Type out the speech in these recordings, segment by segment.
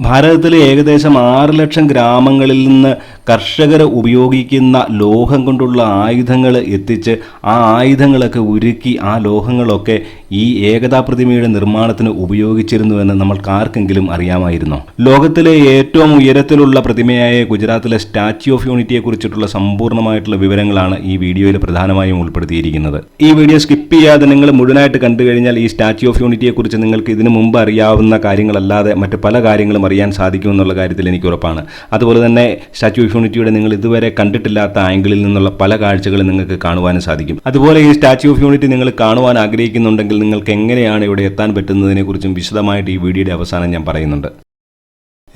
ഭാരതത്തിലെ ഏകദേശം ആറ് ലക്ഷം ഗ്രാമങ്ങളിൽ നിന്ന് കർഷകർ ഉപയോഗിക്കുന്ന ലോഹം കൊണ്ടുള്ള ആയുധങ്ങൾ എത്തിച്ച് ആ ആയുധങ്ങളൊക്കെ ഉരുക്കി ആ ലോഹങ്ങളൊക്കെ ഈ ഏകതാ പ്രതിമയുടെ നിർമ്മാണത്തിന് ഉപയോഗിച്ചിരുന്നുവെന്ന് നമ്മൾക്കാർക്കെങ്കിലും അറിയാമായിരുന്നോ? ലോകത്തിലെ ഏറ്റവും ഉയരത്തിലുള്ള പ്രതിമയായ ഗുജറാത്തിലെ സ്റ്റാച്യു ഓഫ് യൂണിറ്റിയെ കുറിച്ചിട്ടുള്ള സമ്പൂർണമായിട്ടുള്ള വിവരങ്ങളാണ് ഈ വീഡിയോയിൽ പ്രധാനമായും ഉൾപ്പെടുത്തിയിരിക്കുന്നത്. ഈ വീഡിയോ സ്കിപ്പ് ചെയ്യാതെ നിങ്ങൾ മുഴുവനായിട്ട് കണ്ടു കഴിഞ്ഞാൽ ഈ സ്റ്റാച്യു ഓഫ് യൂണിറ്റിയെ കുറിച്ച് നിങ്ങൾക്ക് ഇതിനു മുമ്പ് അറിയാവുന്ന കാര്യങ്ങളല്ലാതെ മറ്റ് പല കാര്യങ്ങളും അറിയാൻ സാധിക്കും എന്നുള്ള കാര്യത്തിൽ എനിക്ക് ഉറപ്പാണ്. അതുപോലെ തന്നെ സ്റ്റാച്യു ഓഫ് യൂണിറ്റിയുടെ നിങ്ങൾ ഇതുവരെ കണ്ടിട്ടില്ലാത്ത ആംഗിളിൽ നിന്നുള്ള പല കാഴ്ചകളും നിങ്ങൾക്ക് കാണുവാനും സാധിക്കും. അതുപോലെ ഈ സ്റ്റാച്യു ഓഫ് യൂണിറ്റി നിങ്ങൾ കാണുവാൻ ആഗ്രഹിക്കുന്നുണ്ടെങ്കിൽ നിങ്ങൾക്ക് എങ്ങനെയാണ് ഇവിടെ എത്താൻ പറ്റുന്നതിനെക്കുറിച്ചും വിശദമായിട്ട് ഈ വീഡിയോയുടെ അവസാനം ഞാൻ പറയുന്നുണ്ട്.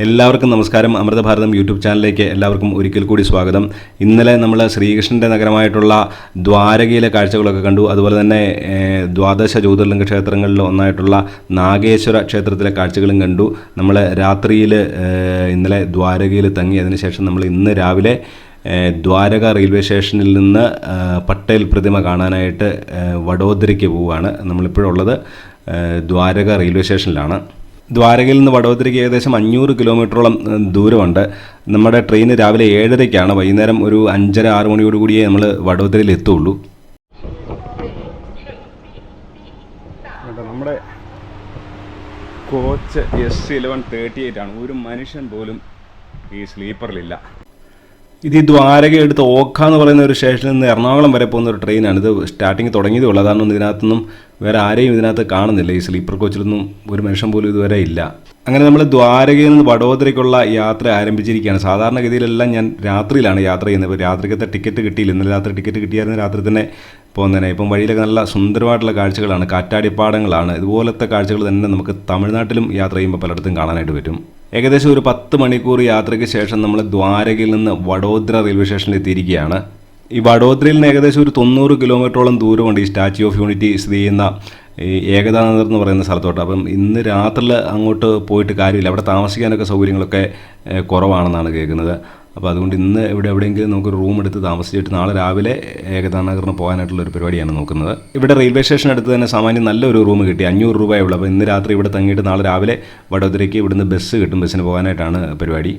എല്ലാവർക്കും നമസ്കാരം. അമൃതഭാരതം യൂട്യൂബ് ചാനലിലേക്ക് എല്ലാവർക്കും ഒരിക്കൽ കൂടി സ്വാഗതം. ഇന്നലെ നമ്മൾ ശ്രീകൃഷ്ണന്റെ നഗരമായിട്ടുള്ള ദ്വാരകയിലെ കാഴ്ചകളൊക്കെ കണ്ടു. അതുപോലെ തന്നെ ദ്വാദശ ജ്യോതിർലിംഗ ക്ഷേത്രങ്ങളിൽ ഒന്നായിട്ടുള്ള നാഗേശ്വര ക്ഷേത്രത്തിലെ കാഴ്ചകളും കണ്ടു. നമ്മൾ രാത്രിയിൽ ഇന്നലെ ദ്വാരകയിൽ തങ്ങി. അതിനുശേഷം നമ്മൾ ഇന്ന് രാവിലെ ദ്വാരക റെയിൽവേ സ്റ്റേഷനിൽ നിന്ന് പട്ടേൽ പ്രതിമ കാണാനായിട്ട് വഡോദരയ്ക്ക് പോവുകയാണ് നമ്മളിപ്പോഴുള്ളത്. ദ്വാരക റെയിൽവേ സ്റ്റേഷനിലാണ്. ദ്വാരകയിൽ നിന്ന് വടോദരയ്ക്ക് ഏകദേശം അഞ്ഞൂറ് കിലോമീറ്ററോളം ദൂരമുണ്ട്. നമ്മുടെ ട്രെയിൻ രാവിലെ ഏഴരയ്ക്കാണ്. വൈകുന്നേരം ഒരു അഞ്ചര ആറ് മണിയോടുകൂടിയേ നമ്മൾ വടോദരയിൽ എത്തുള്ളൂ. നമ്മുടെ coach S eleven thirty eight ആണ്. ഒരു മനുഷ്യൻ പോലും ഈ സ്ലീപ്പറിലില്ല ഇത് ഈ ദ്വാരക എടുത്ത് ഓഖ എന്ന് പറയുന്ന ഒരു സ്റ്റേഷനിൽ നിന്ന് എറണാകുളം വരെ പോകുന്ന ഒരു ട്രെയിനാണ്. ഇത് സ്റ്റാർട്ടിങ് തുടങ്ങിയതേ ഉള്ളൂ. അതാണ് ഇതിനകത്തൊന്നും വേറെ ആരെയും ഇതിനകത്ത് കാണുന്നില്ല. ഈ സ്ലീപ്പർ കോച്ചിലൊന്നും ഒരു മനുഷ്യൻ പോലും ഇതുവരെ ഇല്ല. അങ്ങനെ നമ്മൾ ദ്വാരകയിൽ നിന്ന് വഡോദരയ്ക്കുള്ള യാത്ര ആരംഭിച്ചിരിക്കുകയാണ്. സാധാരണഗതിയിലെല്ലാം ഞാൻ രാത്രിയിലാണ് യാത്ര ചെയ്യുന്നത്. ഇപ്പോൾ രാത്രിക്കത്തെ ടിക്കറ്റ് കിട്ടിയില്ല. ഇന്നലെ രാത്രി ടിക്കറ്റ് കിട്ടിയായിരുന്നു. രാത്രി തന്നെ പോകുന്നതിനെ. ഇപ്പം വഴിയിലൊക്കെ നല്ല സുന്ദരമായിട്ടുള്ള കാഴ്ചകളാണ്. കാറ്റാടിപ്പാടങ്ങളാണ്. ഇതുപോലത്തെ കാഴ്ചകൾ തന്നെ നമുക്ക് തമിഴ്നാട്ടിലും യാത്ര ചെയ്യുമ്പോൾ പലയിടത്തും കാണാനായിട്ട് പറ്റും. ഏകദേശം ഒരു പത്ത് മണിക്കൂർ യാത്രയ്ക്ക് ശേഷം നമ്മൾ ദ്വാരകയിൽ നിന്ന് വഡോദര റെയിൽവേ സ്റ്റേഷനിൽ എത്തിയിരിക്കുകയാണ്. ഈ വഡോദരയിൽ നിന്ന് ഏകദേശം ഒരു തൊണ്ണൂറ് കിലോമീറ്ററോളം ദൂരമുണ്ട് ഈ സ്റ്റാച്യു ഓഫ് യൂണിറ്റി സ്ഥിതി ചെയ്യുന്ന ഈ ഏകതാനഗർ എന്ന് പറയുന്ന സ്ഥലത്തോട്ട്. അപ്പം ഇന്ന് രാത്രിയിൽ അങ്ങോട്ട് പോയിട്ട് കാര്യമില്ല. അവിടെ താമസിക്കാനൊക്കെ സൗകര്യങ്ങളൊക്കെ കുറവാണെന്നാണ് കേൾക്കുന്നത്. അപ്പോൾ അതുകൊണ്ട് ഇന്ന് ഇവിടെ എവിടെയെങ്കിലും നമുക്ക് റൂം എടുത്ത് താമസിച്ചിട്ട് നാളെ രാവിലെ ഏകതാനഗറിന് പോകാനായിട്ടുള്ള ഒരു പരിപാടിയാണ് നോക്കുന്നത്. ഇവിടെ റെയിൽവേ സ്റ്റേഷൻ അടുത്ത് തന്നെ സാമാന്യം നല്ലൊരു റൂം കിട്ടി അഞ്ഞൂറ് രൂപയേ ഉള്ളൂ. അപ്പോൾ ഇന്ന് രാത്രി ഇവിടെ തങ്ങിയിട്ട് നാളെ രാവിലെ വഡോദരയ്ക്ക് ഇവിടുന്ന് ബസ് കിട്ടും ബസ്സിന് പോകാനായിട്ടാണ് പരിപാടി.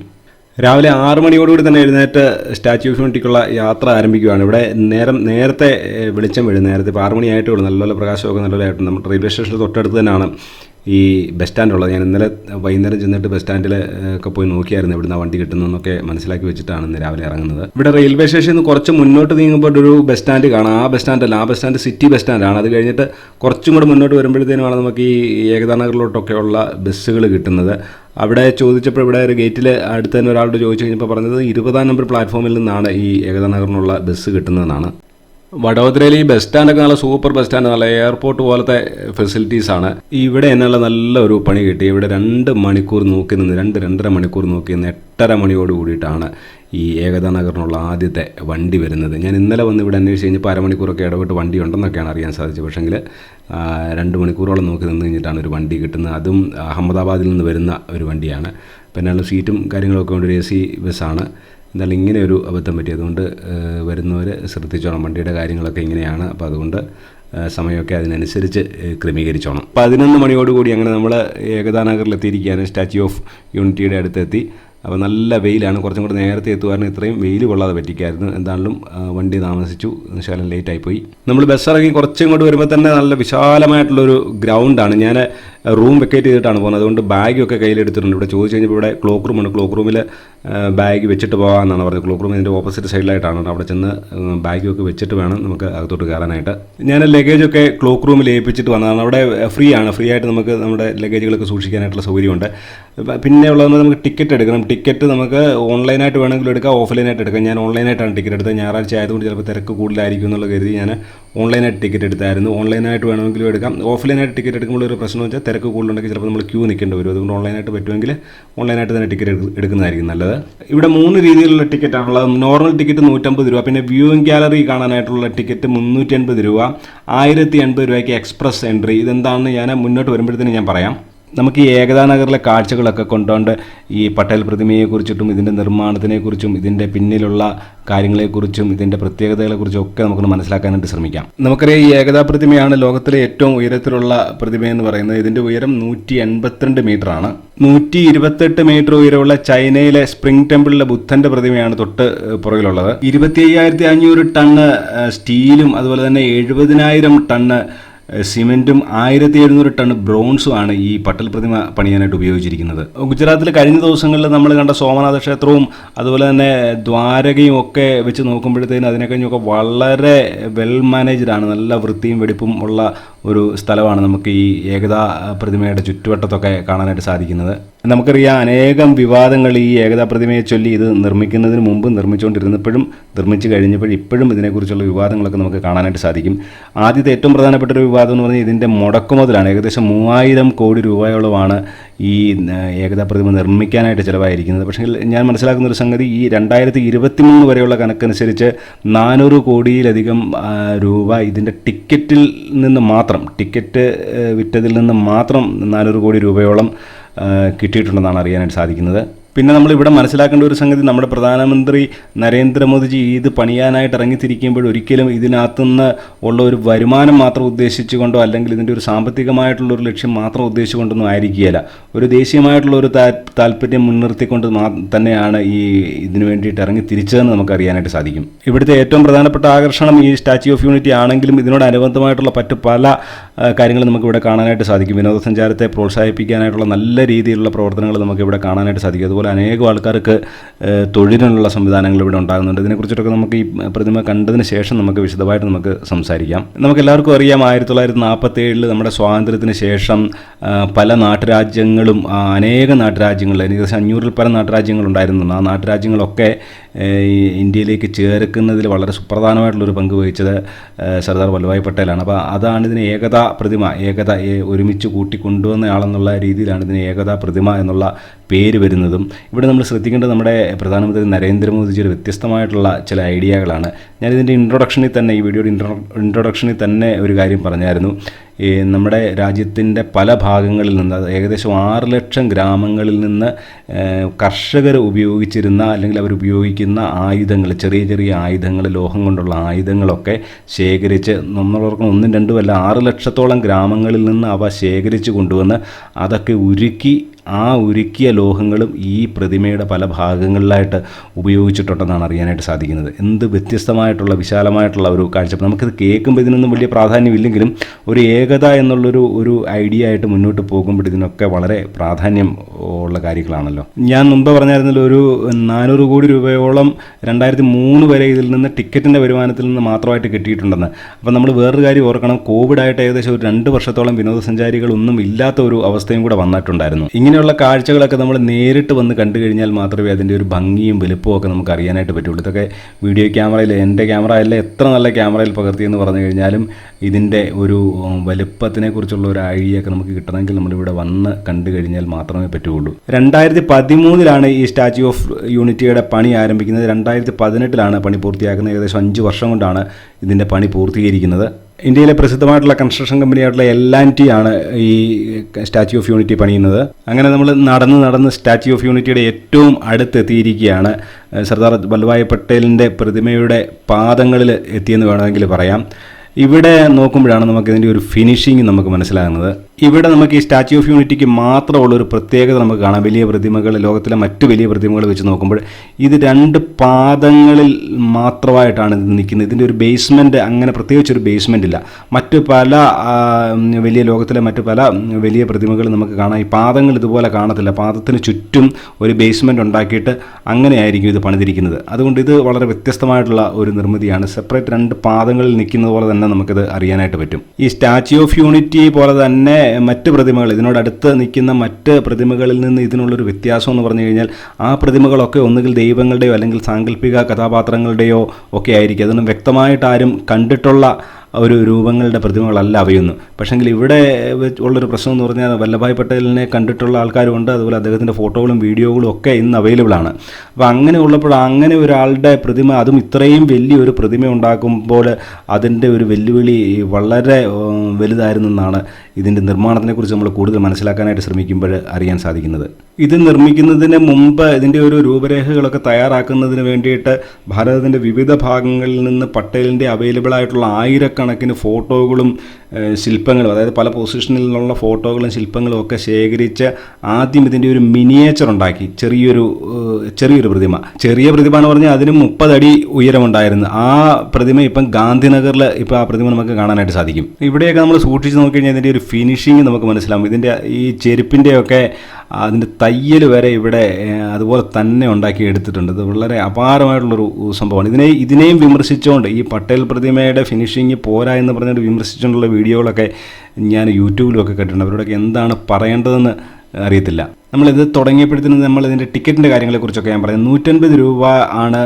രാവിലെ ആറ് മണിയോടുകൂടി തന്നെ എഴുന്നേറ്റ് സ്റ്റാച്യു ഓഫ് യൂണിറ്റിക്കുള്ള യാത്ര ആരംഭിക്കുകയാണ്. ഇവിടെ നേരം നേരത്തെ വെളിച്ചം വീഴും നേരത്തെ ഇപ്പോൾ ആറ് മണിയായിട്ടേ ഉള്ളൂ. നല്ലപോലെ പ്രകാശമൊക്കെ നല്ലപോലെ ആയിട്ടുണ്ട്. നമ്മുടെ റെയിൽവേ സ്റ്റേഷനിൽ തൊട്ടടുത്ത് തന്നെയാണ്. ഈ ബസ് സ്റ്റാൻഡുള്ളത് ഞാൻ ഇന്നലെ വൈകുന്നേരം ചെന്നിട്ട് ബസ് സ്റ്റാൻഡിൽ ഒക്കെ പോയി നോക്കിയായിരുന്നു ഇവിടുന്ന് വണ്ടി കിട്ടുന്നതെന്നൊക്കെ മനസ്സിലാക്കി വെച്ചിട്ടാണ് ഇന്ന് രാവിലെ ഇറങ്ങുന്നത്. ഇവിടെ റെയിൽവേ സ്റ്റേഷനിൽ നിന്ന് കുറച്ച് മുന്നോട്ട് നീങ്ങുമ്പോൾ ഒരു ബസ് സ്റ്റാൻഡ് കാണാം. ആ ബസ് സ്റ്റാൻഡ് അല്ല ആ ബസ് സ്റ്റാൻഡ് സിറ്റി ബസ് സ്റ്റാൻഡാണ് അത് കഴിഞ്ഞിട്ട് കുറച്ചും കൂടെ മുന്നോട്ട് വരുമ്പോഴത്തേനുമാണ് നമുക്ക് ഈ ഏകതാനഗറിലോട്ടൊക്കെയുള്ള ബസ്സുകൾ കിട്ടുന്നത്. അവിടെ ചോദിച്ചപ്പോൾ ഇവിടെ ഒരു ഗേറ്റിൽ അടുത്ത് തന്നെ ഒരാളോട് ചോദിച്ചു കഴിഞ്ഞപ്പോൾ പറഞ്ഞത് ഇരുപതാം നമ്പർ പ്ലാറ്റ്ഫോമിൽ നിന്നാണ് ഈ ഏകതാനഗറിനുള്ള ബസ് കിട്ടുന്നതെന്നാണ്. വഡോദരയിൽ ഈ ബസ് സ്റ്റാൻഡൊക്കെ നല്ല സൂപ്പർ ബസ് സ്റ്റാൻഡ് നല്ല എയർപോർട്ട് പോലത്തെ ഫെസിലിറ്റീസാണ് ഇവിടെ എന്നുള്ള നല്ലൊരു പണി കിട്ടി. ഇവിടെ രണ്ട് മണിക്കൂർ നോക്കി നിന്ന് രണ്ട് രണ്ടര മണിക്കൂർ നോക്കി നിന്ന് എട്ടര മണിയോട് കൂടിയിട്ടാണ് ഈ ഏകതാ നഗറിനുള്ള ആദ്യത്തെ വണ്ടി വരുന്നത്. ഞാൻ ഇന്നലെ വന്ന് ഇവിടെ അന്വേഷിച്ച് കഴിഞ്ഞപ്പോൾ അരമണിക്കൂറൊക്കെ ഇടപെട്ട് വണ്ടി ഉണ്ടെന്നൊക്കെയാണ് അറിയാൻ സാധിച്ചത്. പക്ഷേങ്കിൽ രണ്ട് മണിക്കൂറോളം നോക്കി നിന്ന് കഴിഞ്ഞിട്ടാണ് ഒരു വണ്ടി കിട്ടുന്നത്. അതും അഹമ്മദാബാദിൽ നിന്ന് വരുന്ന ഒരു വണ്ടിയാണ്. പിന്നെ സീറ്റും കാര്യങ്ങളൊക്കെ കൊണ്ട് ഒരു എ സി ബസ്സാണ് എന്തായാലും ഇങ്ങനെ ഒരു അബദ്ധം പറ്റി. അതുകൊണ്ട് വരുന്നവർ ശ്രദ്ധിച്ചോണം. വണ്ടിയുടെ കാര്യങ്ങളൊക്കെ ഇങ്ങനെയാണ്. അപ്പോൾ അതുകൊണ്ട് സമയമൊക്കെ അതിനനുസരിച്ച് ക്രമീകരിച്ചോണം. പതിനൊന്ന് മണിയോടുകൂടി അങ്ങനെ നമ്മൾ ഏകതാനഗറിൽ എത്തിയിരിക്കുകയാണ് സ്റ്റാച്യു ഓഫ് യൂണിറ്റിയുടെ അടുത്തെത്തി. അപ്പോൾ നല്ല വെയിലാണ്. കുറച്ചും കൂടെ നേരത്തെ എത്തുവാറിന് ഇത്രയും വെയിൽ കൊള്ളാതെ പറ്റിക്കായിരുന്നു. എന്താണെങ്കിലും വണ്ടി താമസിച്ചു. ശകലം ലേറ്റായിപ്പോയി. നമ്മൾ ബസ് ഇറങ്ങി കുറച്ചും ഇങ്ങോട്ട് വരുമ്പോൾ തന്നെ നല്ല വിശാലമായിട്ടുള്ളൊരു ഗ്രൗണ്ടാണ്. ഞാൻ റൂം വെക്കേറ്റ് ചെയ്തിട്ടാണ് പോകുന്നത്. അതുകൊണ്ട് ബാഗൊക്കെ കയ്യിലെടുത്തിട്ടുണ്ട്. ഇവിടെ ചോദിച്ചു കഴിഞ്ഞപ്പോൾ ഇവിടെ ക്ലോക്ക് റൂമുണ്ട്. ക്ലോക്ക് റൂമിൽ ബാഗ് വെച്ചിട്ട് പോകാമെന്നാണ് പറഞ്ഞത്. ക്ലോക്ക് റൂം ഇതിന്റെ ഓപ്പോസിറ്റ് സൈഡിലായിട്ടാണ് അവിടെ ചെന്ന് ബാഗൊക്കെ വെച്ചിട്ട് വേണം നമുക്ക് അകത്തോട്ട് കയറാനായിട്ട്. ഞാൻ ലഗേജൊക്കെ ക്ലോക്ക് റൂമിൽ ഏൽപ്പിച്ചിട്ട് വന്നതാണ്. അവിടെ ഫ്രീ ആണ്. ഫ്രീ ആയിട്ട് നമുക്ക് നമ്മുടെ ലഗേജുകളൊക്കെ സൂക്ഷിക്കാനായിട്ടുള്ള സൗകര്യമുണ്ട്. പിന്നെ ഉള്ളതെന്ന് നമുക്ക് ടിക്കറ്റ് എടുക്കണം. ടിക്കറ്റ് നമുക്ക് ഓൺലൈനായിട്ട് വേണമെങ്കിലും എടുക്കാം. ഓഫ്ലൈനായിട്ട് എടുക്കാം. ഞാൻ ഓൺലൈനായിട്ടാണ് ടിക്കറ്റ് എടുത്തത്. ഞായറാഴ്ച ആയതുകൊണ്ട് ചിലപ്പോൾ തിരക്ക് കൂടുതലായിരിക്കും എന്നുള്ള കരുതി ഞാൻ ഓൺലൈനായിട്ട് ടിക്കറ്റ് എടുത്തായിരുന്നു. ഓൺലൈനായിട്ട് വേണമെങ്കിലും എടുക്കാം. ഓഫ്ലൈനായിട്ട് ടിക്കറ്റ് എടുക്കുമ്പോൾ ഒരു പ്രശ്നം വെച്ചാൽ തിരക്ക് കൂടുതലുണ്ടെങ്കിൽ ചിലപ്പോൾ നമ്മൾ ക്യൂ നിൽക്കേണ്ടി വരും. അതുകൊണ്ട് ഓൺലൈനായിട്ട് പറ്റുമെങ്കിൽ ഓൺലൈനായിട്ട് തന്നെ ടിക്കറ്റ് എടുക്കുന്നതായിരിക്കും നല്ലത്. ഇവിടെ മൂന്ന് രീതിയിലുള്ള ടിക്കറ്റാണുള്ളത് നോർമൽ ടിക്കറ്റ് നൂറ്റമ്പത് രൂപ. പിന്നെ വ്യൂയിങ് ഗാലറി കാണാനായിട്ടുള്ള ടിക്കറ്റ് മുന്നൂറ്റി അൻപത് രൂപ. ആയിരത്തി എൺപത് രൂപയ്ക്ക് എക്സ്പ്രസ് എൻട്രി ഇതെന്താണെന്ന് ഞാൻ മുന്നോട്ട് വരുമ്പോഴത്തേനും ഞാൻ പറയാം. നമുക്ക് ഈ ഏകതാ നഗറിലെ കാഴ്ചകളൊക്കെ കൊണ്ടുകൊണ്ട് ഈ പട്ടേൽ പ്രതിമയെക്കുറിച്ചിട്ടും ഇതിന്റെ നിർമ്മാണത്തിനെക്കുറിച്ചും ഇതിന്റെ പിന്നിലുള്ള കാര്യങ്ങളെക്കുറിച്ചും ഇതിന്റെ പ്രത്യേകതകളെക്കുറിച്ചും ഒക്കെ നമുക്കൊന്ന് മനസ്സിലാക്കാനായിട്ട് ശ്രമിക്കാം. നമുക്കറിയാം ഈ ഏകതാ പ്രതിമയാണ് ലോകത്തിലെ ഏറ്റവും ഉയരത്തിലുള്ള പ്രതിമയെന്ന് പറയുന്നത്. ഇതിന്റെ ഉയരം നൂറ്റി എൺപത്തിരണ്ട് മീറ്ററാണ്. നൂറ്റി ഇരുപത്തെട്ട് മീറ്റർ ഉയരമുള്ള ചൈനയിലെ സ്പ്രിംഗ് ടെമ്പിളിലെ ബുദ്ധന്റെ പ്രതിമയാണ് തൊട്ട് പുറകിലുള്ളത്. ഇരുപത്തി അയ്യായിരത്തി അഞ്ഞൂറ് ടണ്ണ് സ്റ്റീലും അതുപോലെ തന്നെ എഴുപതിനായിരം ടണ്ണ് സിമെന്റും ആയിരത്തി എഴുന്നൂറ് ടൺ ബ്രോൺസും ആണ് ഈ പട്ടൽ പ്രതിമ പണിയാനായിട്ട് ഉപയോഗിച്ചിരിക്കുന്നത്. ഗുജറാത്തിൽ കഴിഞ്ഞ ദിവസങ്ങളിൽ നമ്മൾ കണ്ട സോമനാഥ ക്ഷേത്രവും അതുപോലെ തന്നെ ദ്വാരകയും ഒക്കെ വെച്ച് നോക്കുമ്പോഴത്തേന് അതിനെ കഴിഞ്ഞൊക്കെ വളരെ വെൽ മാനേജ്ഡ് ആണ്. നല്ല വൃത്തിയും വെടിപ്പും ഉള്ള ഒരു സ്ഥലമാണ് നമുക്ക് ഈ ഏകതാ പ്രതിമയുടെ ചുറ്റുവട്ടത്തൊക്കെ കാണാനായിട്ട് സാധിക്കുന്നത്. നമുക്കറിയാം അനേകം വിവാദങ്ങൾ ഈ ഏകതാ പ്രതിമയെ ചൊല്ലി ഇത് നിർമ്മിക്കുന്നതിന് മുമ്പ് നിർമ്മിച്ചുകൊണ്ടിരുന്നപ്പോഴും നിർമ്മിച്ചു കഴിഞ്ഞപ്പോഴും ഇപ്പോഴും ഇതിനെക്കുറിച്ചുള്ള വിവാദങ്ങളൊക്കെ നമുക്ക് കാണാനായിട്ട് സാധിക്കും. ആദ്യത്തെ ഏറ്റവും പ്രധാനപ്പെട്ട ഒരു വിവാദം എന്ന് പറഞ്ഞാൽ ഇതിന്റെ മുടക്കുമുതലാണ് ഏകദേശം മൂവായിരം കോടി രൂപയോളമാണ് ഈ ഏകതാ പ്രതിമ നിർമ്മിക്കാനായിട്ട് ചിലവായിരിക്കുന്നത്. പക്ഷേ ഞാൻ മനസ്സിലാക്കുന്ന ഒരു സംഗതി ഈ രണ്ടായിരത്തി ഇരുപത്തി മൂന്ന് വരെയുള്ള കണക്കനുസരിച്ച് നാനൂറ് കോടിയിലധികം രൂപ ഇതിന്റെ ടിക്കറ്റിൽ നിന്ന് മാത്രം ടിക്കറ്റ് വിറ്റതിൽ നിന്ന് മാത്രം നാനൂറ് കോടി രൂപയോളം കിട്ടിയിട്ടുണ്ടെന്നാണ് അറിയാനായിട്ട് സാധിക്കുന്നത്. പിന്നെ നമ്മൾ ഇവിടെ മനസ്സിലാക്കേണ്ട ഒരു സംഗതി നമ്മുടെ പ്രധാനമന്ത്രി നരേന്ദ്രമോദിജി ഇത് പണിയാനായിട്ട് ഇറങ്ങിത്തിരിക്കുമ്പോൾ ഒരിക്കലും ഇതിനകത്തുനിന്ന് ഉള്ള ഒരു വരുമാനം മാത്രം ഉദ്ദേശിച്ചുകൊണ്ടോ അല്ലെങ്കിൽ ഇതിന്റെ ഒരു സാമ്പത്തികമായിട്ടുള്ള ഒരു ലക്ഷ്യം മാത്രം ഉദ്ദേശിച്ചുകൊണ്ടൊന്നും ആയിരിക്കുകയില്ല. ഒരു ദേശീയമായിട്ടുള്ള ഒരു താല്പര്യം മുൻനിർത്തിക്കൊണ്ട് തന്നെയാണ് ഈ ഇതിനു വേണ്ടിയിട്ട് ഇറങ്ങി തിരിച്ചതെന്ന് നമുക്ക് അറിയാനായിട്ട് സാധിക്കും. ഇവിടുത്തെ ഏറ്റവും പ്രധാനപ്പെട്ട ആകർഷണം ഈ സ്റ്റാച്യു ഓഫ് യൂണിറ്റി ആണെങ്കിലും ഇതിനോട് ഇതിനോടനുബന്ധമായിട്ടുള്ള മറ്റ് പല ആ, നമുക്കിവിടെ കാണാനായിട്ട് സാധിക്കും. വിനോദസഞ്ചാരത്തെ പ്രോത്സാഹിപ്പിക്കാനായിട്ടുള്ള നല്ല രീതിയിലുള്ള പ്രവർത്തനങ്ങൾ നമുക്കിവിടെ കാണാനായിട്ട് സാധിക്കും. അതുപോലെ അനേകം ആൾക്കാർക്ക് തൊഴിലിനുള്ള സംവിധാനങ്ങൾ ഇവിടെ ഉണ്ടാകുന്നുണ്ട്. ഇതിനെക്കുറിച്ചിട്ടൊക്കെ നമുക്ക് ഈ പ്രതിമ കണ്ടതിന് ശേഷം നമുക്ക് വിശദമായിട്ട് നമുക്ക് സംസാരിക്കാം. നമുക്ക് എല്ലാവർക്കും അറിയാം ആയിരത്തി തൊള്ളായിരത്തി നാൽപ്പത്തി ഏഴിൽ നമ്മുടെ സ്വാതന്ത്ര്യത്തിന് ശേഷം പല നാട്ടുരാജ്യങ്ങളും അനേക നാട്ടുരാജ്യങ്ങൾ ഏകദേശം അഞ്ഞൂറിൽ പല നാട്ടുരാജ്യങ്ങളുണ്ടായിരുന്നു ആ നാട്ടുരാജ്യങ്ങളൊക്കെ ഇന്ത്യയിലേക്ക് ചേർക്കുന്നതിൽ വളരെ സുപ്രധാനമായിട്ടുള്ളൊരു പങ്ക് വഹിച്ചത് സർദാർ വല്ലഭായ് പട്ടേലാണ്. അപ്പോൾ അതാണ് ഇതിന് ഏകതാ പ്രതിമ ഏകത ഒരുമിച്ച് കൂട്ടിക്കൊണ്ടുവന്നയാളെന്നുള്ള രീതിയിലാണ് ഇതിന് ഏകതാ പ്രതിമ എന്നുള്ള പേര് വരുന്നതും. ഇവിടെ നമ്മൾ ശ്രദ്ധിക്കേണ്ടത് നമ്മുടെ പ്രധാനമന്ത്രി നരേന്ദ്രമോദിജിയുടെ വ്യത്യസ്തമായിട്ടുള്ള ചില ഐഡിയകളാണ്. ഞാനിതിന്റെ ഇൻട്രൊഡക്ഷനിൽ തന്നെ ഈ വീഡിയോയുടെ ഇൻട്രോ ഇൻട്രൊഡക്ഷനിൽ തന്നെ ഒരു കാര്യം പറഞ്ഞായിരുന്നു. ഈ നമ്മുടെ രാജ്യത്തിന്റെ പല ഭാഗങ്ങളിൽ നിന്ന് ഏകദേശം ആറ് ലക്ഷം ഗ്രാമങ്ങളിൽ നിന്ന് കർഷകർ ഉപയോഗിച്ചിരുന്ന അല്ലെങ്കിൽ അവർ ഉപയോഗിക്കുന്ന ആയുധങ്ങൾ ചെറിയ ചെറിയ ആയുധങ്ങൾ ലോഹം കൊണ്ടുള്ള ആയുധങ്ങളൊക്കെ ശേഖരിച്ച് നമ്മളോർക്കുന്ന ഒന്നും രണ്ടുമല്ല ആറ് ലക്ഷത്തോളം ഗ്രാമങ്ങളിൽ നിന്ന് അവ ശേഖരിച്ച് കൊണ്ടുവന്ന് അതൊക്കെ ഉരുക്കി ആ ഉരുക്കിയ ലോഹങ്ങളും ഈ പ്രതിമയുടെ പല ഭാഗങ്ങളിലായിട്ട് ഉപയോഗിച്ചിട്ടുണ്ടെന്നാണ് അറിയാനായിട്ട് സാധിക്കുന്നത്. എന്ത് വ്യത്യസ്തമായിട്ടുള്ള വിശാലമായിട്ടുള്ള ഒരു കാഴ്ചപ്പാട് നമുക്കിത് കേൾക്കുമ്പോൾ ഇതിനൊന്നും വലിയ പ്രാധാന്യമില്ലെങ്കിലും ഒരു ഏകത എന്നുള്ളൊരു ഒരു ഐഡിയ ആയിട്ട് മുന്നോട്ട് പോകുമ്പോൾ ഇതിനൊക്കെ വളരെ പ്രാധാന്യം ഉള്ള കാര്യങ്ങളാണല്ലോ. ഞാൻ മുമ്പ് പറഞ്ഞായിരുന്നല്ലോ ഒരു നാനൂറ് കോടി രൂപയോളം രണ്ടായിരത്തി മൂന്ന് വരെ ഇതിൽ നിന്ന് ടിക്കറ്റിന്റെ വരുമാനത്തിൽ നിന്ന് മാത്രമായിട്ട് കിട്ടിയിട്ടുണ്ടെന്ന്. അപ്പോൾ നമ്മൾ വേറൊരു കാര്യം ഓർക്കണം കോവിഡായിട്ട് ഏകദേശം ഒരു രണ്ട് വർഷത്തോളം വിനോദസഞ്ചാരികളൊന്നും ഇല്ലാത്ത ഒരു അവസ്ഥയും കൂടെ വന്നിട്ടുണ്ടായിരുന്നു. ഇങ്ങനെയുള്ള കാഴ്ചകളൊക്കെ നമ്മൾ നേരിട്ട് വന്ന് കണ്ടു കഴിഞ്ഞാൽ മാത്രമേ അതിന്റെ ഒരു ഭംഗിയും വലുപ്പവും ഒക്കെ നമുക്ക് അറിയാനായിട്ട് പറ്റുള്ളൂ. ഇതൊക്കെ വീഡിയോ ക്യാമറയിൽ എന്റെ ക്യാമറ അല്ല എത്ര നല്ല ക്യാമറയിൽ പകർത്തിയെന്ന് പറഞ്ഞു കഴിഞ്ഞാലും ഇതിന്റെ ഒരു വലുപ്പത്തിനെ കുറിച്ചുള്ള ഒരു ഐഡിയ ഒക്കെ നമുക്ക് കിട്ടണമെങ്കിൽ നമ്മളിവിടെ വന്ന് കണ്ടു കഴിഞ്ഞാൽ മാത്രമേ പറ്റുകയുള്ളൂ. രണ്ടായിരത്തി പതിമൂന്നിലാണ് ഈ സ്റ്റാച്യു ഓഫ് യൂണിറ്റിയുടെ പണി ആരംഭിക്കുന്നത്. രണ്ടായിരത്തി പതിനെട്ടിലാണ് പണി പൂർത്തിയാക്കുന്നത്. ഏകദേശം അഞ്ച് വർഷം കൊണ്ടാണ് ഇതിന്റെ പണി പൂർത്തീകരിക്കുന്നത്. ഇന്ത്യയിലെ പ്രസിദ്ധമായിട്ടുള്ള കൺസ്ട്രക്ഷൻ കമ്പനിയായിട്ടുള്ള ടി ആണ് ഈ സ്റ്റാച്യു ഓഫ് യൂണിറ്റി പണിയുന്നത്. അങ്ങനെ നമ്മൾ നടന്ന് നടന്ന് സ്റ്റാച്യു ഓഫ് യൂണിറ്റിയുടെ ഏറ്റവും അടുത്തെത്തിയിരിക്കുകയാണ്. സർദാർ വല്ലഭായ് പട്ടേലിന്റെ പ്രതിമയുടെ പാദങ്ങളിൽ എത്തിയെന്ന് വേണമെങ്കിൽ പറയാം. ഇവിടെ നോക്കുമ്പോഴാണ് നമുക്ക് ഇതിന്റെ ഒരു ഫിനിഷിംഗ് നമുക്ക് മനസ്സിലാകുന്നത്. ഇവിടെ നമുക്ക് ഈ സ്റ്റാച്യൂ ഓഫ് യൂണിറ്റിക്ക് മാത്രമുള്ള ഒരു പ്രത്യേകത നമുക്ക് കാണാം. വലിയ പ്രതിമകൾ ലോകത്തിലെ മറ്റു വലിയ പ്രതിമകൾ വെച്ച് നോക്കുമ്പോൾ ഇത് രണ്ട് പാദങ്ങളിൽ മാത്രമായിട്ടാണ് ഇത് നിൽക്കുന്നത്. ഇതിന്റെ ഒരു ബേസ്മെന്റ് അങ്ങനെ പ്രത്യേകിച്ച് ഒരു ബേസ്മെന്റ് ഇല്ല. മറ്റു പല വലിയ ലോകത്തിലെ മറ്റു പല വലിയ പ്രതിമകൾ നമുക്ക് കാണാം. ഈ പാദങ്ങൾ ഇതുപോലെ കാണത്തില്ല. പാദത്തിന് ചുറ്റും ഒരു ബേസ്മെന്റ് ഉണ്ടാക്കിയിട്ട് അങ്ങനെയായിരിക്കും ഇത് പണിതിരിക്കുന്നത്. അതുകൊണ്ട് ഇത് വളരെ വ്യത്യസ്തമായിട്ടുള്ള ഒരു നിർമ്മിതിയാണ്. സെപ്പറേറ്റ് രണ്ട് പാദങ്ങളിൽ നിൽക്കുന്നത് പോലെ തന്നെ നമുക്കിത് അറിയാനായിട്ട് പറ്റും. ഈ സ്റ്റാച്യു ഓഫ് യൂണിറ്റി പോലെ തന്നെ മറ്റ് പ്രതിമകൾ ഇതിനോടടുത്ത് നിൽക്കുന്ന മറ്റ് പ്രതിമകളിൽ നിന്ന് ഇതിനുള്ളൊരു വ്യത്യാസം എന്ന് പറഞ്ഞു കഴിഞ്ഞാൽ ആ പ്രതിമകളൊക്കെ ഒന്നുകിൽ ദൈവങ്ങളുടെയോ അല്ലെങ്കിൽ സാങ്കല്പിക കഥാപാത്രങ്ങളുടെയോ ഒക്കെ ആയിരിക്കും. അതൊന്നും വ്യക്തമായിട്ട് ആരും കണ്ടിട്ടുള്ള ഒരു രൂപങ്ങളുടെ പ്രതിമകളല്ല അവയൊന്നും. പക്ഷെങ്കിൽ ഇവിടെ ഉള്ളൊരു പ്രശ്നം എന്ന് പറഞ്ഞാൽ വല്ലഭായ് പട്ടേലിനെ കണ്ടിട്ടുള്ള ആൾക്കാരുമുണ്ട്. അതുപോലെ അദ്ദേഹത്തിന്റെ ഫോട്ടോകളും വീഡിയോകളും ഒക്കെ ഇന്ന് അവൈലബിൾ ആണ്. അപ്പോൾ അങ്ങനെ ഉള്ളപ്പോൾ അങ്ങനെ ഒരാളുടെ പ്രതിമ അതും ഇത്രയും വലിയൊരു പ്രതിമ ഉണ്ടാക്കുമ്പോൾ അതിന്റെ ഒരു വെല്ലുവിളി വളരെ വലുതായിരുന്നെന്നാണ് ഇതിന്റെ നിർമ്മാണത്തിനെക്കുറിച്ച് നമ്മൾ കൂടുതൽ മനസ്സിലാക്കാനായിട്ട് ശ്രമിക്കുമ്പോൾ അറിയാൻ സാധിക്കുന്നത്. ഇത് നിർമ്മിക്കുന്നതിന് മുമ്പ് ഇതിന്റെ ഒരു രൂപരേഖകളൊക്കെ തയ്യാറാക്കുന്നതിന് വേണ്ടിയിട്ട് ഭാരതത്തിന്റെ വിവിധ ഭാഗങ്ങളിൽ നിന്ന് പട്ടേലിന്റെ അവൈലബിൾ ആയിട്ടുള്ള ആയിരക്കണക്കിന് ഫോട്ടോകളും ഏഹ്, ശില്പങ്ങളും അതായത് പല പൊസിഷനിൽ നിന്നുള്ള ഫോട്ടോകളും ശില്പങ്ങളും ഒക്കെ ശേഖരിച്ച് ആദ്യം ഇതിന്റെ ഒരു മിനിയേച്ചർ ഉണ്ടാക്കി. ചെറിയൊരു ചെറിയൊരു പ്രതിമ. ചെറിയ പ്രതിമ എന്ന് പറഞ്ഞാൽ അതിന് മുപ്പതടി ഉയരമുണ്ടായിരുന്നു. ആ പ്രതിമ ഇപ്പം ഗാന്ധിനഗറിൽ ഇപ്പോൾ ആ പ്രതിമ നമുക്ക് കാണാനായിട്ട് സാധിക്കും. ഇവിടെയൊക്കെ നമ്മൾ സൂക്ഷിച്ച് നോക്കിക്കഴിഞ്ഞാൽ ഇതിന്റെ ഒരു ഫിനിഷിങ് നമുക്ക് മനസ്സിലാവും. ഇതിന്റെ ഈ ചെരുപ്പിന്റെയൊക്കെ അതിന്റെ തയ്യൽ വരെ ഇവിടെ അതുപോലെ തന്നെ ഉണ്ടാക്കി എടുത്തിട്ടുണ്ട്. ഇത് വളരെ അപാരമായിട്ടുള്ളൊരു സംഭവമാണ്. ഇതിനെ ഇതിനെയും വിമർശിച്ചുകൊണ്ട് ഈ പട്ടേൽ പ്രതിമയുടെ ഫിനിഷിങ് പോരാ എന്ന് പറഞ്ഞുകൊണ്ട് വിമർശിച്ചുകൊണ്ടുള്ള വീഡിയോകളൊക്കെ ഞാൻ യൂട്യൂബിലൊക്കെ കേട്ടിട്ടുണ്ട്. അവരോടൊക്കെ എന്താണ് പറയേണ്ടതെന്ന് അറിയത്തില്ല. നമ്മളിത് തുടങ്ങിയപ്പോഴത്തേനും നമ്മൾ ഇതിന്റെ ടിക്കറ്റിന്റെ കാര്യങ്ങളെക്കുറിച്ചൊക്കെ ഞാൻ പറയുന്നത് നൂറ്റൻപത് രൂപ ആണ്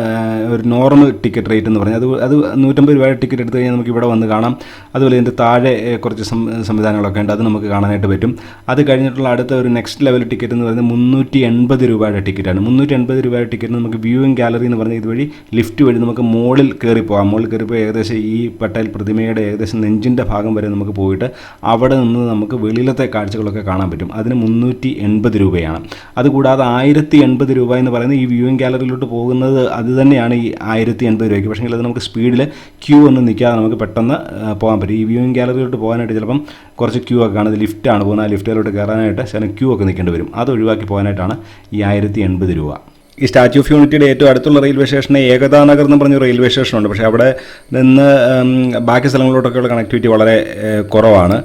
ഒരു നോർമൽ ടിക്കറ്റ് റേറ്റ് എന്ന് പറഞ്ഞാൽ അത് അത് നൂറ്റമ്പത് രൂപയുടെ ടിക്കറ്റ് എടുത്ത് കഴിഞ്ഞാൽ നമുക്ക് ഇവിടെ വന്ന് കാണാം. അതുപോലെ ഇതിന്റെ താഴെ കുറച്ച് സംവിധാനങ്ങളൊക്കെ ഉണ്ട്. അത് നമുക്ക് കാണാനായിട്ട് പറ്റും. അത് കഴിഞ്ഞിട്ടുള്ള അടുത്ത ഒരു നെക്സ്റ്റ് ലെവൽ ടിക്കറ്റ് എന്ന് പറയുന്നത് മുന്നൂറ്റി എൺപത് രൂപയുടെ ടിക്കറ്റാണ്. മുന്നൂറ്റി എൺപത് രൂപയുടെ ടിക്കറ്റ് നമുക്ക് വ്യൂയിങ് ഗാലറി എന്ന് പറഞ്ഞാൽ ഇതുവഴി ലിഫ്റ്റ് വഴി നമുക്ക് മുകളിൽ കയറി പോകാം മുകളിൽ കയറി ഏകദേശം ഈ പട്ടേൽ പ്രതിമയുടെ ഏകദേശം നെഞ്ചിന്റെ ഭാഗം വരെ നമുക്ക് പോയിട്ട് അവിടെ നിന്ന് നമുക്ക് വെളിയിലത്തെ കാഴ്ചകളൊക്കെ കാണാൻ പറ്റും. അതിന് മുന്നൂറ്റി എൺപത് രൂപയാണ്. അതുകൂടാതെ ആയിരത്തി എൺപത് രൂപ എന്ന് പറയുന്നത് ഈ വ്യൂയിങ് ഗാലറിയിലോട്ട് പോകുന്നത് അത് തന്നെയാണ് ഈ ആയിരത്തി എൺപത് രൂപയ്ക്ക്. പക്ഷേ അത് നമുക്ക് സ്പീഡിൽ ക്യൂ ഒന്നും നിൽക്കാതെ നമുക്ക് പെട്ടെന്ന് പോകാൻ പറ്റും. ഈ വ്യൂയിങ് ഗാലറിയിലോട്ട് പോകാനായിട്ട് ചിലപ്പം കുറച്ച് ക്യൂ ഒക്കെ കാണുന്നത് ലിഫ്റ്റാണ് പോകുന്നത്. ആ ലിഫ്റ്റിലോട്ട് കയറാനായിട്ട് ചില ക്യൂ ഒക്കെ നിൽക്കേണ്ടി വരും. അത് ഒഴിവാക്കി പോകാനായിട്ടാണ് ഈ ആയിരത്തി എൺപത് രൂപ. ഈ സ്റ്റാച്യൂ ഓഫ് യൂണിറ്റിയുടെ ഏറ്റവും അടുത്തുള്ള റെയിൽവേ സ്റ്റേഷനെ ഏകതാ നഗർ എന്ന് പറഞ്ഞ റെയിൽവേ സ്റ്റേഷനുണ്ട്. പക്ഷേ അവിടെ നിന്ന് ബാക്കി സ്ഥലങ്ങളിലോട്ടൊക്കെയുള്ള കണക്ടിവിറ്റി വളരെ കുറവാണ്.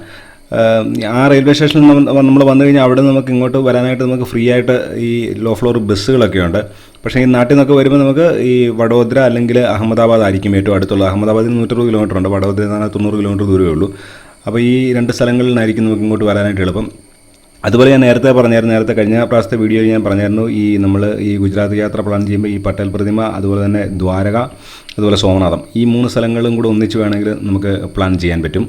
ആ റെയിൽവേ സ്റ്റേഷനിൽ നമ്മൾ വന്നു കഴിഞ്ഞാൽ അവിടെ നമുക്ക് ഇങ്ങോട്ട് വരാനായിട്ട് നമുക്ക് ഫ്രീ ആയിട്ട് ഈ ലോ ഫ്ലോർ ബസ്സുകളൊക്കെ ഉണ്ട്. പക്ഷേ ഈ നാട്ടിൽ നിന്നൊക്കെ വരുമ്പോൾ നമുക്ക് ഈ വഡോദര അല്ലെങ്കിൽ അഹമ്മദാബാദ് ആയിരിക്കും ഏറ്റവും അടുത്തുള്ള അഹമ്മദാബാദിൽ നൂറ്ററുപത് കിലോമീറ്റർ ഉണ്ട്. വഡോദരയിൽ നിന്ന് തൊണ്ണൂറ് കിലോമീറ്റർ ദൂരമേ ഉള്ളൂ. അപ്പോൾ ഈ രണ്ട് സ്ഥലങ്ങളിൽ നിന്നായിരിക്കും നമുക്ക് ഇങ്ങോട്ട് വരാനായിട്ട് എളുപ്പം. അതുപോലെ ഞാൻ നേരത്തെ പറഞ്ഞായിരുന്നു നേരത്തെ കഴിഞ്ഞ പ്രാവശ്യത്തെ വീഡിയോയിൽ ഞാൻ പറഞ്ഞായിരുന്നു ഈ നമ്മൾ ഈ ഗുജറാത്ത് യാത്ര പ്ലാൻ ചെയ്യുമ്പോൾ ഈ പട്ടേൽ പ്രതിമ അതുപോലെ തന്നെ ദ്വാരക അതുപോലെ സോമനാഥം ഈ മൂന്ന് സ്ഥലങ്ങളും കൂടെ ഒന്നിച്ച് വേണമെങ്കിൽ നമുക്ക് പ്ലാൻ ചെയ്യാൻ പറ്റും.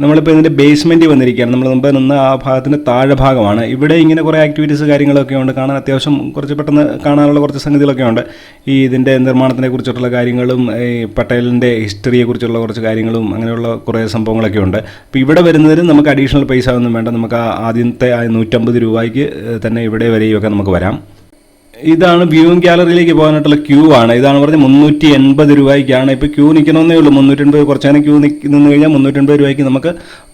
നമ്മളിപ്പോൾ ഇതിന്റെ ബേസ്മെന്റിൽ വന്നിരിക്കുകയാണ്. നമ്മൾ മുമ്പ് നിന്ന് ആ ഭാഗത്തിന്റെ താഴെ ഭാഗമാണ്. ഇവിടെ ഇങ്ങനെ കുറേ ആക്ടിവിറ്റീസ് കാര്യങ്ങളൊക്കെ ഉണ്ട്. കാണാൻ അത്യാവശ്യം കുറച്ച് പെട്ടെന്ന് കാണാനുള്ള കുറച്ച് സംഗതികളൊക്കെ ഉണ്ട്. ഈ ഇതിന്റെ നിർമ്മാണത്തിനെ കുറിച്ചിട്ടുള്ള കാര്യങ്ങളും ഈ പട്ടേലിന്റെ ഹിസ്റ്ററിയെ കുറിച്ചുള്ള കുറച്ച് കാര്യങ്ങളും അങ്ങനെയുള്ള കുറേ സംഭവങ്ങളൊക്കെ ഉണ്ട്. അപ്പോൾ ഇവിടെ വരുന്നതിന് നമുക്ക് അഡീഷണൽ പൈസ ഒന്നും വേണ്ട. നമുക്ക് ആദ്യത്തെ നൂറ്റമ്പത് രൂപയ്ക്ക് തന്നെ ഇവിടെ വരെയൊക്കെ നമുക്ക് വരാം. ഇതാണ് വ്യൂവിംഗ് ഗാലറിയിലേക്ക് പോകാനായിട്ടുള്ള ക്യൂ ആണ്. ഇതാണ് പറഞ്ഞത് മുന്നൂറ്റി എൺപത് രൂപയ്ക്കാണ്. ഇപ്പോൾ ക്യൂ നിൽക്കണമെന്നേ ഉള്ളൂ. മുന്നൂറ്റി എൺപത് കുറച്ച് നേരം ക്യൂ നിന്ന് കഴിഞ്ഞാൽ മുന്നൂറ്റി എൺപത് രൂപയ്ക്ക് നമുക്ക്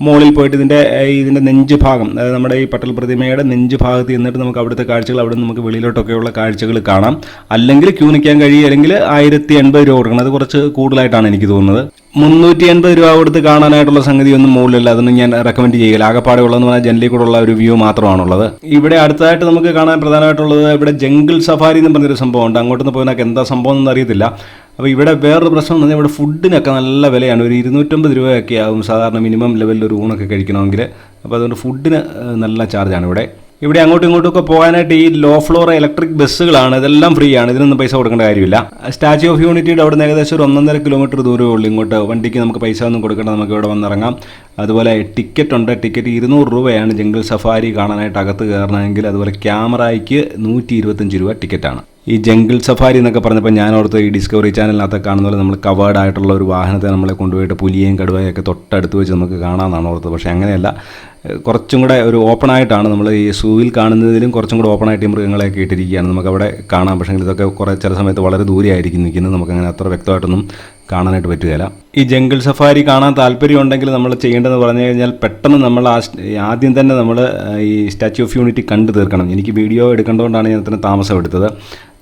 മുകളിൽ പോയിട്ട് ഇതിന്റെ ഇതിന്റെ നെഞ്ച് ഭാഗം അതായത് നമ്മുടെ ഈ പട്ടൽ പ്രതിമയുടെ നെഞ്ച് ഭാഗത്ത് നിന്നിട്ട് നമുക്ക് അവിടുത്തെ കാഴ്ചകൾ അവിടെ നിന്ന് നമുക്ക് വെളിയിലോട്ടൊക്കെയുള്ള കാഴ്ചകൾ കാണാം. അല്ലെങ്കിൽ ക്യൂ നിൽക്കാൻ കഴിയും അല്ലെങ്കിൽ ആയിരത്തി എൺപത് രൂപ കൊടുക്കണം. അത് കുറച്ച് കൂടുതലായിട്ടാണ് എനിക്ക് തോന്നുന്നത്. മുന്നൂറ്റി എൺപത് രൂപ കൊടുത്ത് കാണാനായിട്ടുള്ള സംഗതി ഒന്നും മുകളിലല്ല. അതൊന്നും ഞാൻ റെക്കമെൻഡ് ചെയ്യില്ല. ആകപ്പാടെ ഉള്ളതെന്ന് പറഞ്ഞാൽ ജനലിൽ കൂടെ ഉള്ള ഒരു വ്യൂ മാത്രമാണുള്ളത്. ഇവിടെ അടുത്തതായിട്ട് നമുക്ക് കാണാൻ പ്രധാനമായിട്ടുള്ളത് ഇവിടെ ജംഗിൾ സഫാരി എന്ന് പറഞ്ഞൊരു സംഭവം ഉണ്ട് അങ്ങോട്ട് നിന്ന് പോയതിനൊക്കെ എന്താ സംഭവം എന്ന് അറിയത്തില്ല. അപ്പോൾ ഇവിടെ വേറൊരു പ്രശ്നം എന്ന് പറഞ്ഞാൽ ഇവിടെ ഫുഡിനൊക്കെ നല്ല വിലയാണ്. ഒരു ഇരുന്നൂറ്റമ്പത് രൂപയൊക്കെ ആവും സാധാരണ മിനിമം ലെവലിൽ ഒരു ഊണൊക്കെ കഴിക്കണമെങ്കിൽ അപ്പോൾ അതുകൊണ്ട് ഫുഡിന് നല്ല ചാർജാണ് ഇവിടെ. ഇവിടെ അങ്ങോട്ടും ഇങ്ങോട്ടും ഒക്കെ പോകാനായിട്ട് ഈ ലോ ഫ്ലോർ ഇലക്ട്രിക് ബസ്സുകളാണ്. ഇതെല്ലാം ഫ്രീ ആണ് ഇതിനൊന്നും പൈസ കൊടുക്കേണ്ട കാര്യമില്ല. സ്റ്റാച്യു ഓഫ് യൂണിറ്റിയുടെ അവിടെ നിന്ന് ഏകദേശം ഒരു ഒന്നൊന്നര കിലോമീറ്റർ ദൂരമേ ഉള്ളൂ ഇങ്ങോട്ട്. വണ്ടിക്ക് നമുക്ക് പൈസ ഒന്നും കൊടുക്കേണ്ട നമുക്ക് ഇവിടെ വന്നിറങ്ങാം അതുപോലെ ടിക്കറ്റ് ഉണ്ട്. ടിക്കറ്റ് ഇരുന്നൂറ് രൂപയാണ് ജംഗിൾ സഫാരി കാണാനായിട്ട് അകത്ത് കയറണമെങ്കിൽ. അതുപോലെ ക്യാമറയ്ക്ക് നൂറ്റി ഇരുപത്തഞ്ച് രൂപ ടിക്കറ്റാണ് ഈ ജംഗിൾ സഫാരി എന്നൊക്കെ പറഞ്ഞപ്പോൾ ഞാൻ ഓർത്ത് ഈ ഡിസ്കവറി ചാനലിനകത്ത് കാണുന്ന പോലെ നമ്മൾ കവേർഡ് ആയിട്ടുള്ള ഒരു വാഹനത്തെ നമ്മളെ കൊണ്ടുപോയിട്ട് പുലിയെയും കടുവയൊക്കെ തൊട്ടടുത്ത് വെച്ച് നമുക്ക് കാണാമെന്നാണ് ഓർത്തത്. പക്ഷേ അങ്ങനെയല്ല. കുറച്ചും കൂടെ ഒരു ഓപ്പൺ ആയിട്ടാണ് നമ്മൾ ഈ സൂവിൽ കാണുന്നതിലും കുറച്ചും കൂടെ ഓപ്പൺ ആയിട്ട് ഈ മൃഗങ്ങളെയൊക്കെ ഇട്ടിരിക്കുകയാണ്. നമുക്കവിടെ കാണാം. പക്ഷേ ഇതൊക്കെ കുറേ ചില സമയത്ത് വളരെ ദൂരെയായിരിക്കും നിൽക്കുന്നത്. നമുക്കങ്ങനെ അത്ര വ്യക്തമായിട്ടൊന്നും കാണാനായിട്ട് പറ്റുകയില്ല. ഈ ജംഗിൾ സഫാരി കാണാൻ താല്പര്യമുണ്ടെങ്കിൽ നമ്മൾ ചെയ്യേണ്ടതെന്ന് പറഞ്ഞു കഴിഞ്ഞാൽ പെട്ടെന്ന് നമ്മൾ ആദ്യം തന്നെ നമ്മൾ ഈ സ്റ്റാച്യു ഓഫ് യൂണിറ്റി കണ്ടു തീർക്കണം. എനിക്ക് വീഡിയോ എടുക്കേണ്ടതുകൊണ്ടാണ് ഞാൻ ഇത്ര താമസം എടുത്തത്.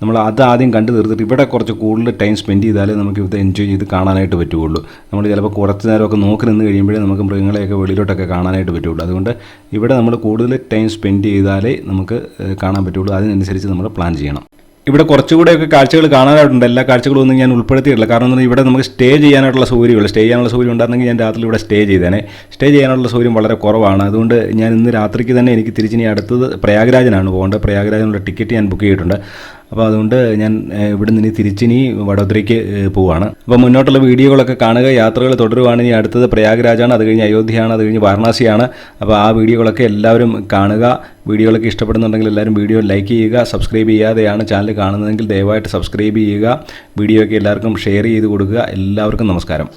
നമ്മൾ അത് ആദ്യം കണ്ടു തീർത്തിട്ട് ഇവിടെ കുറച്ച് കൂടുതൽ ടൈം സ്പെൻഡ് ചെയ്താലേ നമുക്ക് ഇത് എൻജോയ് ചെയ്ത് കാണാനായിട്ട് പറ്റുകയുള്ളൂ. നമ്മൾ ചിലപ്പോൾ കുറച്ച് നേരമൊക്കെ നോക്കി നിന്ന് കഴിയുമ്പോഴേ നമുക്ക് മൃഗങ്ങളെയൊക്കെ വെളിയിലോട്ടൊക്കെ കാണാനായിട്ട് പറ്റുള്ളൂ അതുകൊണ്ട് ഇവിടെ നമ്മൾ കൂടുതൽ ടൈം സ്പെൻഡ് ചെയ്താലേ നമുക്ക് കാണാൻ പറ്റുള്ളൂ അതിനനുസരിച്ച് നമ്മൾ പ്ലാൻ ചെയ്യണം. ഇവിടെ കുറച്ചുകൂടെയൊക്കെ കാഴ്ചകൾ കാണാനായിട്ടുണ്ട്. എല്ലാ കാഴ്ചകളും ഒന്നും ഞാൻ ഉൾപ്പെടുത്തിയിട്ടില്ല. കാരണം ഇവിടെ നമുക്ക് സ്റ്റേ ചെയ്യാനായിട്ടുള്ള സൗകര്യമുള്ളൂ. സ്റ്റേ ചെയ്യാനുള്ള സൗകര്യം ഉണ്ടായിരുന്നെങ്കിൽ ഞാൻ രാത്രി ഇവിടെ സ്റ്റേ ചെയ്തേനെ. സ്റ്റേ ചെയ്യാനുള്ള സൗകര്യം വളരെ കുറവാണ്. അതുകൊണ്ട് ഞാൻ ഇന്ന് രാത്രിക്ക് തന്നെ എനിക്ക് തിരിച്ചിനി അടുത്തത് പ്രയാഗ്രാജിനാണ് പോകേണ്ടത്. പ്രയാഗ്രാജിനുള്ള ടിക്കറ്റ് ഞാൻ ബുക്ക് ചെയ്തിട്ടുണ്ട്. അപ്പോൾ അതുകൊണ്ട് ഞാൻ ഇവിടെ നിന്ന് തിരിച്ചിനി വഡോദരയ്ക്ക് പോവുകയാണ് അപ്പോൾ മുന്നോട്ടുള്ള വീഡിയോകളൊക്കെ കാണുക. യാത്രകൾ തുടരുവാണ്. അടുത്തത് പ്രയാഗ്രാജാണ്. അത് കഴിഞ്ഞ് അയോധ്യയാണ്. അത് കഴിഞ്ഞ് വാരണാസിയാണ്. അപ്പോൾ ആ വീഡിയോകളൊക്കെ എല്ലാവരും കാണുക. വീഡിയോകളൊക്കെ ഇഷ്ടപ്പെടുന്നുണ്ടെങ്കിൽ എല്ലാവരും വീഡിയോ ലൈക്ക് ചെയ്യുക. സബ്സ്ക്രൈബ് ചെയ്യാതെയാണ് ചാനൽ കാണുന്നതെങ്കിൽ ദയവായിട്ട് സബ്സ്ക്രൈബ് ചെയ്യുക. വീഡിയോ ഒക്കെ എല്ലാവർക്കും ഷെയർ ചെയ്ത് കൊടുക്കുക. എല്ലാവർക്കും നമസ്കാരം.